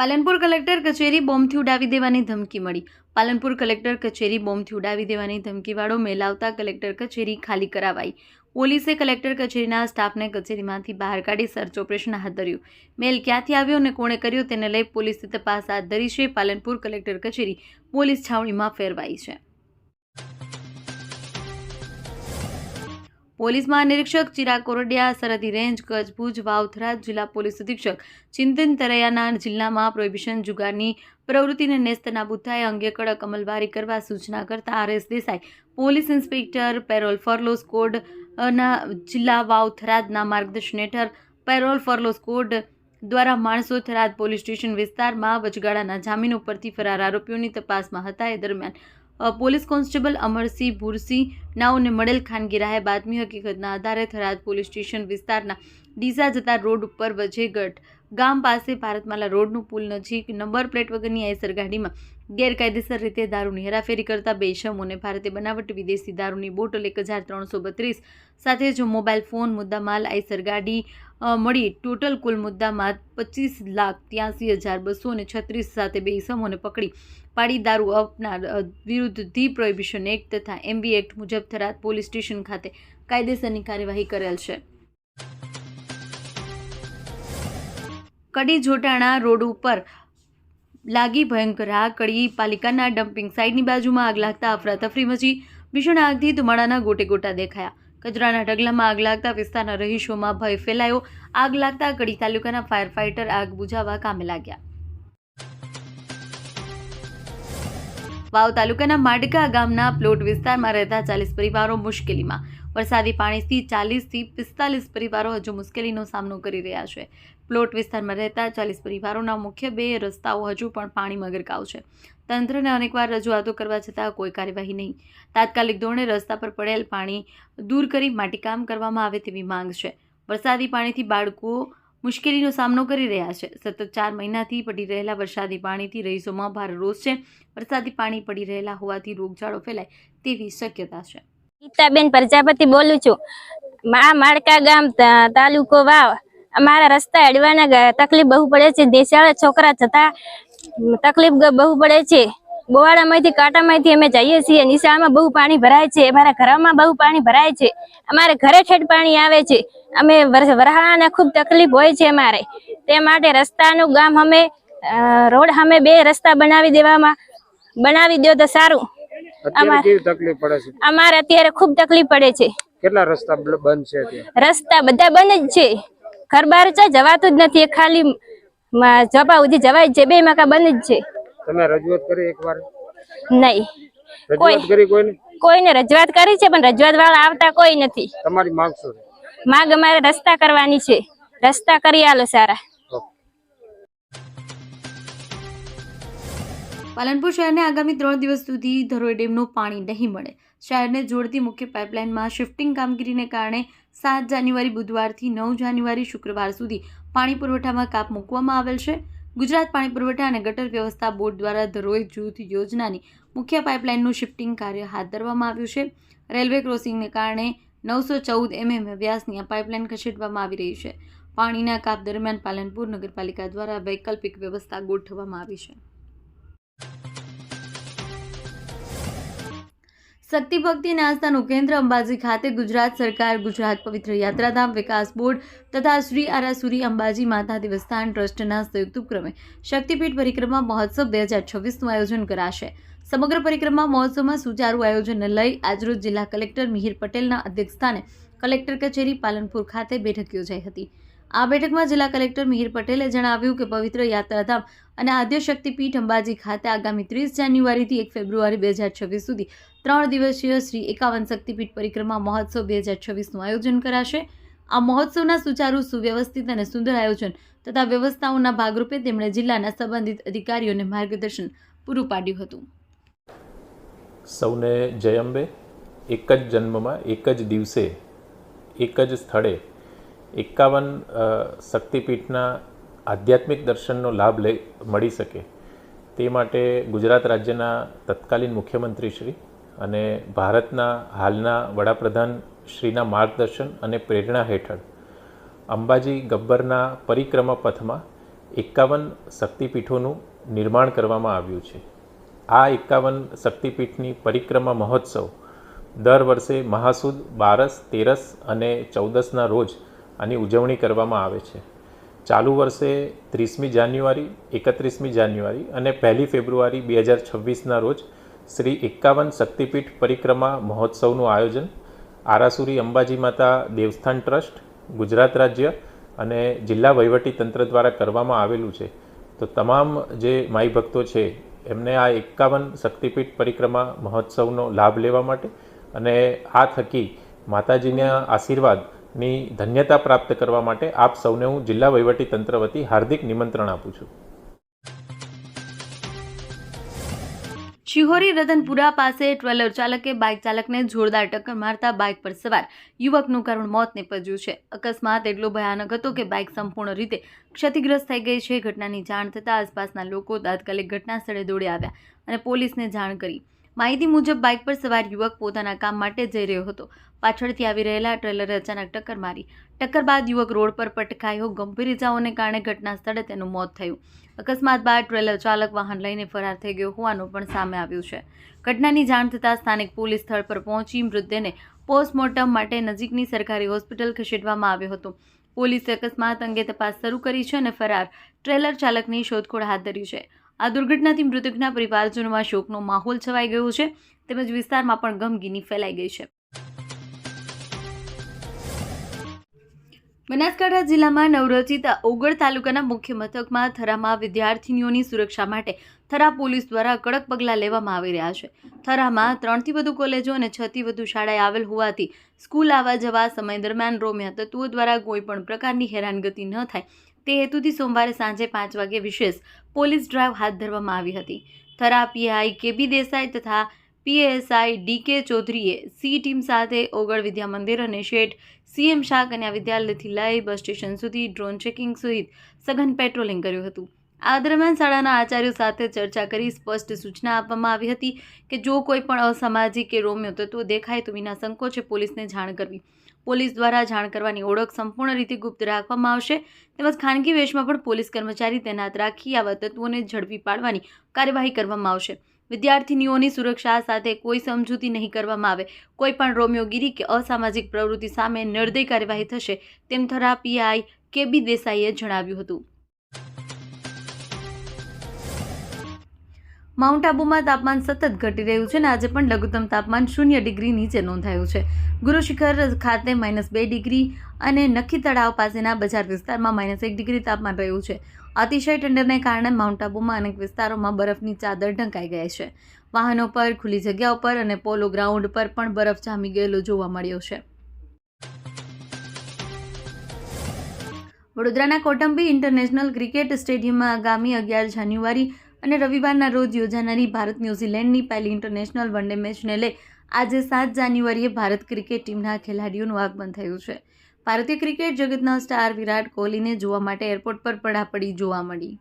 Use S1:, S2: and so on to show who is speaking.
S1: Palanpur collector કચેરી બોમ્બથી ઉડાવી દેવાની ધમકી મળી. પાલનપુર કલેક્ટર કચેરી બોમ્બથી ઉડાવી દેવાની ધમકીવાળો મેલ આવતા કલેક્ટર કચેરી ખાલી કરાવાઈ. પોલીસે કલેક્ટર કચેરીના સ્ટાફને કચેરીમાંથી બહાર કાઢી સર્ચ ઓપરેશન હાથ ધર્યું. મેલ ક્યાંથી આવ્યો અને કોણે કર્યો તેને લઈ પોલીસે તપાસ હાથ ધરી છે. પાલનપુર કલેક્ટર કચેરી પોલીસ છાવણીમાં ફેરવાઈ છે. પોલીસ મહાનિરીક્ષક ચિરાગ કોરડિયા, સરહદી રેન્જ, કચ્છ ભુજ, વાવથરા જિલ્લા પોલીસ અધિક્ષક ચિંતન તરૈયાના જિલ્લામાં પ્રોહિબિશન જુગારની પ્રવૃત્તિને નેસ્તના થાય અંગે કડક અમલવારી કરવા સૂચના કરતા RS Desai, police inspector parole furlough squad ના જિલ્લા વાવ થરાદના માર્ગદર્શન હેઠળ પેરોલ ફરલો સ્કોડ દ્વારા માણસો થરાદ પોલીસ સ્ટેશન વિસ્તારમાં વચગાળાના જામીન ઉપરથી ફરાર આરોપીઓની તપાસમાં હતા. એ દરમિયાન પોલીસ કોન્સ્ટેબલ અમરસિંહ ભુરસિંહ નાઓને મળેલ ખાનગી બાતમી હકીકતના આધારે થરાદ પોલીસ સ્ટેશન વિસ્તારના ડીસા જતા રોડ ઉપર વજેગઢ ગામ પાસે ભારતમાલા રોડનું પુલ નજીક નંબર પ્લેટ વગરની આઈસર ગાડીમાં ગેરકાયદેસર રીતે દારૂની હેરાફેરી કરતા બે ઇસમોને ભારતે બનાવટ વિદેશી દારૂની બોટલ એક હજાર ત્રણસો બત્રીસ સાથે જ મોબાઈલ ફોન, મુદ્દામાલ આઈસર ગાડી મળી ટોટલ કુલ મુદ્દામાં પચીસ લાખ ત્યાંસી હજાર બસો ને છત્રીસ સાથે બે ઇસમોને પકડી. પાડી દારૂ આપનાર વિરુદ્ધ ધી પ્રોહિબિશન એક્ટ તથા એમબી એક્ટ મુજબ થરાદ પોલીસ સ્ટેશન ખાતે કાયદેસરની કાર્યવાહી કરેલ છે. કડી જોટાણા રોડ ઉપર લાગી ભયંકર આગ, કડી પાલિકાના ડમ્પિંગ સાઇટની બાજુમાં આગ લાગતા અફરાતફરી મચી, ભીષણ આગથી ધુમાડાના ગોટે ગોટા દેખાયા. કચરાના ઢગલામાં આગ લાગતા વિસ્તારના રહીશોમાં ભય ફેલાયો. આગ લાગતા કડી તાલુકાના ફાયર ફાઇટર આગ બુઝાવવા કામે લાગ્યા. વાવ તાલુકાના માડકા ગામના પ્લોટ વિસ્તારમાં રહેતા ચાલીસ પરિવારો મુશ્કેલીમાં. વરસાદી પાણીથી ચાલીસથી પિસ્તાલીસ પરિવારો હજુ મુશ્કેલીનો સામનો કરી રહ્યા છે. પ્લોટ વિસ્તારમાં રહેતા ચાલીસ પરિવારોના મુખ્ય બે રસ્તાઓ હજુ પણ પાણીમાં ગરકાવ છે. તંત્રને અનેકવાર રજૂઆતો કરવા છતાં કોઈ કાર્યવાહી નહીં. તાત્કાલિક ધોરણે રસ્તા પર પડેલ પાણી દૂર કરી માટીકામ કરવામાં આવે તેવી માંગ છે. વરસાદી પાણીથી બાળકો મુશ્કેલીનો સામનો કરી રહ્યા છે. સતત ચાર મહિનાથી પડી રહેલા વરસાદી પાણીથી રહીશોમાં ભારે રોષ છે. વરસાદી પાણી પડી રહેલા હોવાથી રોગચાળો ફેલાય તેવી શક્યતા છે.
S2: ગીતાબેન પ્રજાપતિ બોલું છું. મા માળકા ગામ તાલુકો વાવ. અમારા રસ્તા અડવાના તકલીફ બહુ પડે છે. દેશાળા છોકરા જતા તકલીફ બહુ પડે છે. બોવાળામાંથી કાંટામાંથી અમે જઈએ છીએ. નિશાળમાં બહુ પાણી ભરાય છે. અમારા ઘરમાં બહુ પાણી ભરાય છે. અમારે ઘરે ઠેઠ પાણી આવે છે. અમે વરહાને ખૂબ તકલીફ હોય છે અમારે. તે માટે રસ્તાનું ગામ અમે રોડ અમે બે રસ્તા બનાવી દેવામાં, બનાવી દો તો સારું.
S3: અત્યારે કેવી તકલીફ પડે છે?
S2: અમારે અત્યારે ખૂબ તકલીફ પડે છે.
S3: કેટલા રસ્તા બંધ છે
S2: રસ્તા બધા બંધ જ છે. ઘર બહાર છે જવાતું જ નથી. ખાલી જવા સુધી જવાય છે. બે મકા બંધ જ
S3: તમે રજૂઆત કરી એકવાર?
S2: છે નહીં.
S3: રજૂઆત કરી કોઈને?
S2: કોઈને રજૂઆત કરી છે પણ રજૂઆત વાળા આવતા કોઈ નથી.
S3: તમારી માંગ શું
S2: માંગ અમારે રસ્તા કરવાની છે. રસ્તા કરી આલો સારા.
S1: પાલનપુર શહેરને આગામી ત્રણ દિવસ સુધી ધરોઈ ડેમનું પાણી નહીં મળે. શહેરને જોડતી મુખ્ય પાઇપલાઇનમાં શિફ્ટિંગ કામગીરીને કારણે સાત જાન્યુઆરી બુધવારથી નવ જાન્યુઆરી શુક્રવાર સુધી પાણી પુરવઠામાં કાપ મૂકવામાં આવેલ છે. ગુજરાત પાણી પુરવઠા અને ગટર વ્યવસ્થા બોર્ડ દ્વારા ધરોઈ જૂથ યોજનાની મુખ્ય પાઇપલાઇનનું શિફ્ટિંગ કાર્ય હાથ ધરવામાં આવ્યું છે. રેલવે ક્રોસિંગને કારણે નવસો ચૌદ એમએમ વ્યાસની આ પાઇપલાઇન ખસેડવામાં આવી રહી છે. પાણીના કાપ દરમિયાન પાલનપુર નગરપાલિકા દ્વારા વૈકલ્પિક વ્યવસ્થા ગોઠવવામાં આવી છે. શક્તિ ભક્તિ અને કેન્દ્ર અંબાજી ખાતે ગુજરાત સરકાર ગુજરાત પવિત્ર યાત્રાધામ વિકાસ બોર્ડ તથા શ્રી આરાસુરી અંબાજી માતા દેવસ્થાન ટ્રસ્ટના સંયુક્ત ઉપક્રમે શક્તિપીઠ પરિક્રમા મહોત્સવ બે હજાર છવ્વીસનું આયોજન કરાશે. સમગ્ર પરિક્રમા મહોત્સવમાં સુચારુ આયોજનને લઈ આજરોજ જિલ્લા કલેક્ટર મિહિર પટેલના અધ્યક્ષસ્થાને કલેક્ટર કચેરી પાલનપુર ખાતે બેઠક યોજાઈ હતી. આ બેઠકમાં જિલ્લા કલેક્ટર મિહિર પટેલે જણાવ્યું કે પવિત્ર યાત્રાધામ અને આદ્ય શક્તિપીઠ અંબાજી ખાતે આગામી ત્રીસ જાન્યુઆરીથી એક ફેબ્રુઆરી બે હજાર છવ્વીસ સુધી ત્રણ દિવસીય શ્રી એકાવન શક્તિપીઠ પરિક્રમા મહોત્સવ બે હજાર છવ્વીસનું આયોજન કરાશે. આ મહોત્સવના સુચારુ, સુવ્યવસ્થિત અને સુંદર આયોજન તથા વ્યવસ્થાઓના ભાગરૂપે તેમણે જિલ્લાના સંબંધિત અધિકારીઓને માર્ગદર્શન પૂરું પાડ્યું હતું.
S4: સૌને જય અંબે. એક જ જન્મમાં, એક જ દિવસે, એક જ સ્થળે એકાવન શક્તિપીઠના આધ્યાત્મિક દર્શનનો લાભ લઈ મળી શકે. તે માટે ગુજરાત રાજ્યના તત્કાલીન મુખ્યમંત્રી શ્રી અને ભારતના હાલના વડાપ્રધાન શ્રીના માર્ગદર્શન અને પ્રેરણા હેઠળ અંબાજી ગબ્બરના પરિક્રમા પથમાં એકાવન શક્તિપીઠોનું નિર્માણ કરવામાં આવ્યું છે. આ એકાવન શક્તિપીઠની પરિક્રમા મહોત્સવ દર વર્ષે મહાસુદ બારસ તેરસ અને ચૌદસના રોજ આની ઉજવણી કરવામાં આવે છે. ચાલુ વર્ષે ત્રીસમી જાન્યુઆરી, એકત્રીસમી જાન્યુઆરી અને પહેલી ફેબ્રુઆરી બે હજાર છવ્વીસના રોજ શ્રી એકાવન શક્તિપીઠ પરિક્રમા મહોત્સવનું આયોજન આરાસુરી અંબાજી માતા દેવસ્થાન ટ્રસ્ટ, ગુજરાત રાજ્ય અને જિલ્લા વહીવટી તંત્ર દ્વારા કરવામાં આવેલું છે. તો તમામ જે માઈ ભક્તો છે, એમને આ એકાવન શક્તિપીઠ પરિક્રમા મહોત્સવનો લાભ લેવા માટે અને આ થકી માતાજીના આશીર્વાદની ધન્યતા પ્રાપ્ત કરવા માટે આપ સૌને હું જિલ્લા વહીવટી તંત્ર વતી હાર્દિક નિમંત્રણ આપું છું.
S1: શિહોરી રતનપુરા પાસે ટ્રેલર ચાલકે, બાઇક ચાલકને જોરદાર ટક્કર મારતા બાઇક પર સવાર. યુવકનું કરુણ મોત નીપજ્યું છે. અકસ્માત એટલો ભયાનક હતો કે બાઇક સંપૂર્ણ રીતે ક્ષતિગ્રસ્ત થઈ ગઈ છે. ઘટનાની જાણ થતાં આસપાસના લોકો તાત્કાલિક ઘટના સ્થળે દોડી આવ્યા અને પોલીસને જાણ કરી. માહિતી મુજબ બાઇક પર સવાર યુવક પોતાના કામ માટે જઈ રહ્યો હતો. પાછળથી આવી રહેલા ટ્રેલરે અચાનક ટક્કર મારી. ટક્કર બાદ યુવક રોડ પર પટકાયો. ગંભીર ઇજાઓને કારણે ઘટના સ્થળે તેનું મોત થયું. અકસ્માત બાદ ટ્રેલર ચાલક વાહન લઈને ફરાર થઈ ગયો હોવાનું પણ સામે આવ્યું છે. ઘટનાની જાણ થતાં સ્થાનિક પોલીસ સ્થળ પર પહોંચી મૃતદેહને પોસ્ટમોર્ટમ માટે નજીકની સરકારી હોસ્પિટલ ખસેડવામાં આવ્યો હતો. પોલીસે અકસ્માત અંગે તપાસ શરૂ કરી છે અને ફરાર ટ્રેલર ચાલકની શોધખોળ હાથ ધરી છે. આ દુર્ઘટનાથી મૃતકના પરિવારજનોમાં શોકનો માહોલ છવાઈ ગયો છે, તેમજ વિસ્તારમાં પણ ગમગીની ફેલાઈ ગઈ છે. બનાસકાંઠા જિલ્લામાં નવરચિત ઓગળ તાલુકાના મુખ્ય મથકમાં થરામાં વિદ્યાર્થીનીઓની સુરક્ષા માટે થરા પોલીસ દ્વારા કડક પગલાં લેવામાં આવી રહ્યા છે. થરામાં ત્રણથી વધુ કોલેજો અને છથી વધુ શાળાએ આવેલ હોવાથી સ્કૂલ આવવા જવા સમય દરમિયાન રોમ્યા તત્વો દ્વારા કોઈપણ પ્રકારની હેરાનગતિ ન થાય તે હેતુથી સોમવારે સાંજે પાંચ વાગે વિશેષ પોલીસ ડ્રાઈવ હાથ ધરવામાં આવી હતી. થરા પીઆઈ કેબી દેસાઈ તથા પીએસઆઈ ડીકે ચૌધરીએ સી ટીમ સાથે ઓગળ વિદ્યા મંદિર અને શેઠ સીએમ શાહ કન્યા વિદ્યાલયથી લઈ બસ સ્ટેશન સુધી ડ્રોન ચેકિંગ સહિત સઘન પેટ્રોલિંગ કર્યું હતું. આ દરમિયાન શાળાના આચાર્યો સાથે ચર્ચા કરી સ્પષ્ટ સૂચના આપવામાં આવી હતી કે જો કોઈ પણ અસામાજિક કે રોમ્યો તત્વો દેખાય તો વિના સંકોચે પોલીસને જાણ કરવી. પોલીસ દ્વારા જાણ કરવાની ઓળખ સંપૂર્ણ રીતે ગુપ્ત રાખવામાં આવશે. તેમજ ખાનગી વેશમાં પણ પોલીસ કર્મચારી તૈનાત રાખી આવા તત્વોને ઝડપી પાડવાની કાર્યવાહી કરવામાં આવશે. વિદ્યાર્થીનીઓની સુરક્ષા સાથે કોઈ સમજૂતી નહીં કરવામાં આવે. કોઈ પણ રોમિયોગીરી કે અસામાજિક પ્રવૃત્તિ સામે નિર્દય કાર્યવાહી થશે, તેમ થરા પીઆઈ કેબી દેસાઈએ જણાવ્યું હતું. માઉન્ટ આબુમાં તાપમાન સતત ઘટી રહ્યું છે અને આજે પણ લઘુત્તમ તાપમાન શૂન્ય ડિગ્રી નીચે નોંધાયું છે. ગુરુશિખર ખાતે માઇનસ બે ડિગ્રી અને નખી તળાવ પાસેના બજાર વિસ્તારમાં માઇનસ એક ડિગ્રી તાપમાન રહ્યું છે. અતિશય ટેન્ડરને કારણે માઉન્ટ આબુમાં અનેક વિસ્તારોમાં બરફની ચાદર ઢંકાઈ ગઈ છે. વાહનો પર, ખુલ્લી જગ્યા ઉપર અને પોલો ગ્રાઉન્ડ પર પણ બરફ જામી ગયેલો જોવા મળ્યો છે. વડોદરાના કોટંબી ઇન્ટરનેશનલ ક્રિકેટ સ્ટેડિયમમાં આગામી અગિયાર જાન્યુઆરી અને રવિવારના રોજ યોજાનારી ભારત ન્યૂઝીલેન્ડની પહેલી ઇન્ટરનેશનલ વનડે મેચને લઈ આજે સાત જાન્યુઆરીએ ભારત ક્રિકેટ ટીમના ખેલાડીઓનું આગમન થયું છે. ભારતીય ક્રિકેટ જગતના સ્ટાર વિરાટ કોહલીને જોવા માટે એરપોર્ટ પર પડાપડી જોવા મળી.